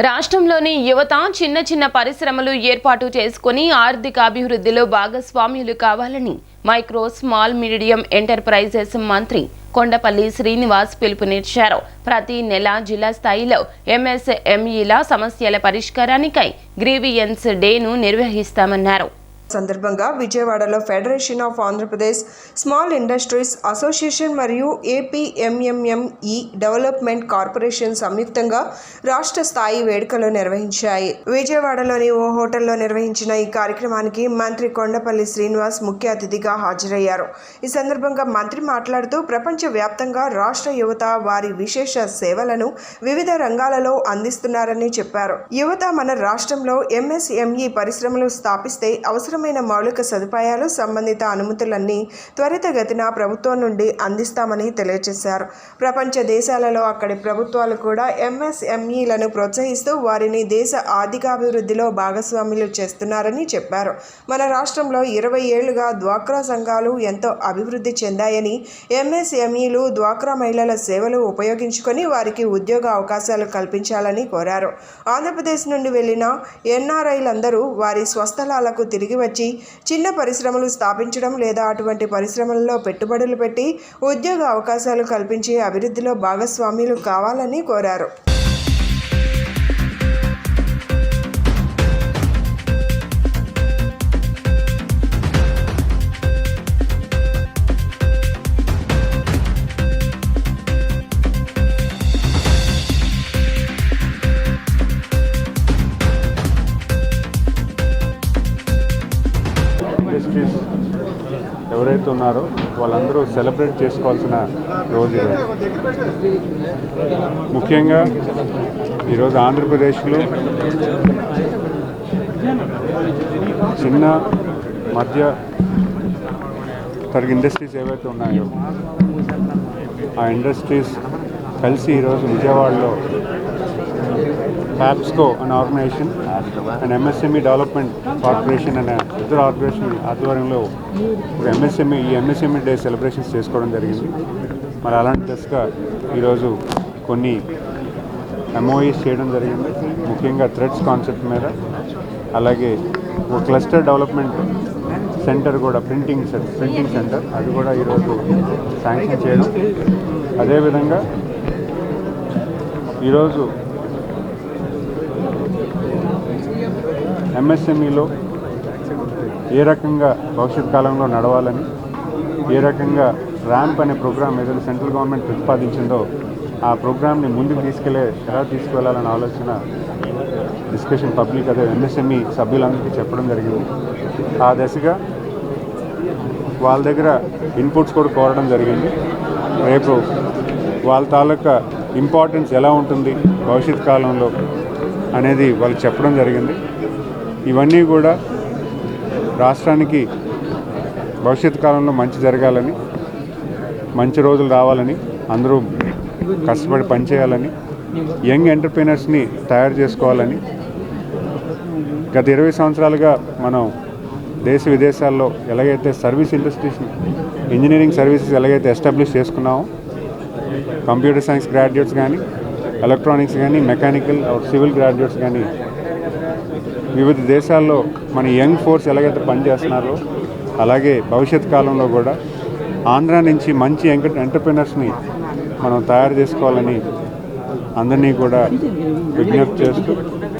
రాష్ట్రంలోని యువత చిన్న చిన్న పరిశ్రమలు ఏర్పాటు చేసుకుని ఆర్థిక అభివృద్ధిలో భాగస్వామ్యులు కావాలని మైక్రో స్మాల్ మీడియం ఎంటర్ప్రైజెస్ మంత్రి కొండపల్లి శ్రీనివాస్ పిలుపునిచ్చారు. ప్రతి నెల జిల్లా స్థాయిలో ఎంఎస్ఎంఈల సమస్యల పరిష్కారానికై గ్రీవియన్స్ డేను నిర్వహిస్తామన్నారు. సందర్భంగా విజయవాడలో federation of Andhra Pradesh small industries association మరియు ఏపీఎంఎంఎంఈ డెవలప్మెంట్ కార్పొరేషన్ సంయుక్తంగా రాష్ట్ర స్థాయి వేడుకలు నిర్వహించాయి. విజయవాడలోని ఓ హోటల్లో నిర్వహించిన ఈ కార్యక్రమానికి మంత్రి కొండపల్లి శ్రీనివాస్ ముఖ్య అతిథిగా హాజరయ్యారు. ఈ సందర్భంగా మంత్రి మాట్లాడుతూ ప్రపంచ వ్యాప్తంగా రాష్ట్ర యువత వారి విశేష సేవలను వివిధ రంగాలలో అందిస్తున్నారని చెప్పారు. యువత మన రాష్ట్రంలో ఎంఎస్ఎంఈ పరిశ్రమలు స్థాపిస్తే అవసరం అవసరమైన మౌలిక సదుపాయాలు సంబంధిత అనుమతులన్నీ త్వరితగతిన ప్రభుత్వం నుండి అందిస్తామని తెలియజేశారు. ప్రపంచ దేశాలలో అక్కడి ప్రభుత్వాలు కూడా ఎంఎస్ఎంఈలను ప్రోత్సహిస్తూ వారిని దేశ ఆర్థికాభివృద్ధిలో భాగస్వాములు చేస్తున్నారని చెప్పారు. మన రాష్ట్రంలో ఇరవై ఏళ్ళుగా డ్వాక్రా సంఘాలు ఎంతో అభివృద్ధి చెందాయని ఎంఎస్ఎంఈలు డ్వాక్రా మహిళల సేవలు ఉపయోగించుకొని వారికి ఉద్యోగ అవకాశాలు కల్పించాలని కోరారు. ఆంధ్రప్రదేశ్ నుండి వెళ్ళిన ఎన్ఆర్ఐలందరూ వారి స్వస్థలాలకు తిరిగి వచ్చి చిన్న పరిశ్రమలు స్థాపించడం లేదా అటువంటి పరిశ్రమల్లో పెట్టుబడులు పెట్టి ఉద్యోగ అవకాశాలు కల్పించి అభివృద్ధిలో భాగస్వామ్యులు కావాలని కోరారు. ఇండస్ట్రీస్ ఎవరైతే ఉన్నారో వాళ్ళందరూ సెలబ్రేట్ చేసుకోవాల్సిన రోజు ముఖ్యంగా ఈరోజు ఆంధ్రప్రదేశ్లో చిన్న మధ్య తరగతి ఇండస్ట్రీస్ ఏవైతే ఉన్నాయో ఆ ఇండస్ట్రీస్ కలిసి ఈరోజు విజయవాడలో ఫ్యాప్స్కో అనే organization and MSME development corporation అనే ఇద్దరు ఆర్గనైజేషన్ ఆధ్వర్యంలో ఎంఎస్ఎంఈ ఈ ఎంఎస్ఎంఈ డే సెలబ్రేషన్స్ చేసుకోవడం జరిగింది. మరి అలాంటి దశగా ఈరోజు కొన్ని ఎంఓఈస్ చేయడం జరిగింది. ముఖ్యంగా థ్రెడ్స్ కాన్సెప్ట్ మీద అలాగే ఒక క్లస్టర్ డెవలప్మెంట్ సెంటర్ కూడా ప్రింటింగ్ ప్రింటింగ్ సెంటర్ అది కూడా ఈరోజు శాంక్షన్ చేయడం. అదేవిధంగా ఈరోజు ఎంఎస్ఎంఈలో ఏ రకంగా భవిష్యత్ కాలంలో నడవాలని ఏ రకంగా ర్యాంప్ అనే ప్రోగ్రామ్ ఏదైతే సెంట్రల్ గవర్నమెంట్ ప్రతిపాదించిందో ఆ ప్రోగ్రామ్ని ముందుకు తీసుకెళ్ళే ఎలా తీసుకువెళ్ళాలనే ఆలోచన డిస్కషన్ పబ్లిక్ అదే ఎంఎస్ఎంఈ సభ్యులందరికీ చెప్పడం జరిగింది. ఆ దశగా వాళ్ళ దగ్గర ఇన్పుట్స్ కూడా కోరడం జరిగింది. రేపు వాళ్ళ తాలూకా ఇంపార్టెన్స్ ఎలా ఉంటుంది భవిష్యత్ కాలంలో? అనేది వాళ్ళు చెప్పడం జరిగింది. ఇవన్నీ కూడా రాష్ట్రానికి భవిష్యత్ కాలంలో మంచి జరగాలని మంచి రోజులు రావాలని అందరూ కష్టపడి పనిచేయాలని యంగ్ ఎంటర్ప్రీనర్స్ని తయారు చేసుకోవాలని గత ఇరవై సంవత్సరాలుగా మనం దేశ విదేశాల్లో ఎలాగైతే సర్వీస్ ఇండస్ట్రీస్ ఇంజనీరింగ్ సర్వీసెస్ ఎలాగైతే ఎస్టాబ్లిష్ చేసుకున్నామో కంప్యూటర్ సైన్స్ గ్రాడ్యుయేట్స్ కానీ ఎలక్ట్రానిక్స్ కానీ మెకానికల్ సివిల్ గ్రాడ్యుయేట్స్ కానీ వివిధ దేశాల్లో మన యంగ్ ఫోర్స్ ఎలాగైతే పనిచేస్తున్నారో అలాగే భవిష్యత్ కాలంలో కూడా ఆంధ్ర నుంచి మంచి ఎంక ఎంటర్ప్రినర్స్ని మనం తయారు చేసుకోవాలని అందరినీ కూడా విజ్ఞప్తి చేస్తూ